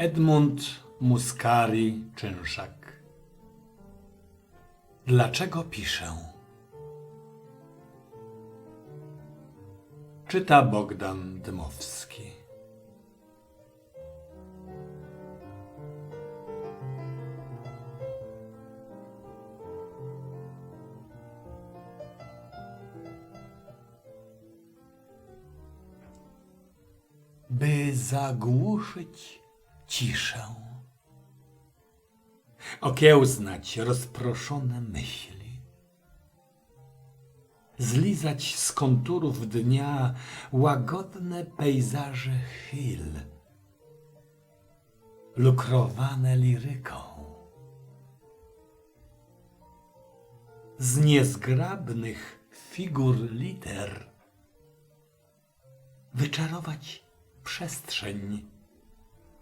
Edmund Muscari Czynszak. Dlaczego piszę? Czyta Bogdan Dmowski. by zagłuszyć ciszę, okiełznać rozproszone myśli, zlizać z konturów dnia łagodne pejzaże chwil, lukrowane liryką. Z niezgrabnych figur liter. Wyczarować przestrzeń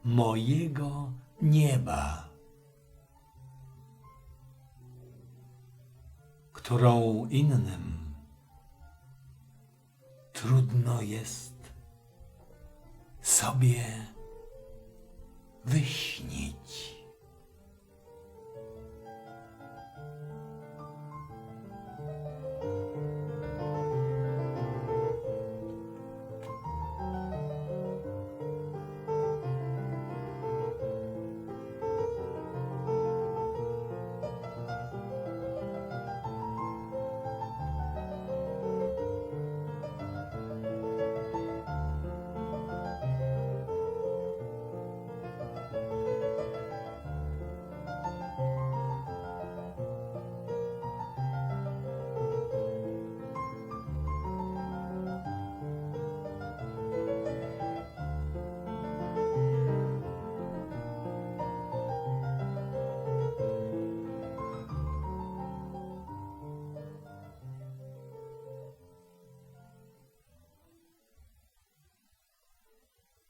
mojego nieba, którą innym trudno jest sobie wyśnić.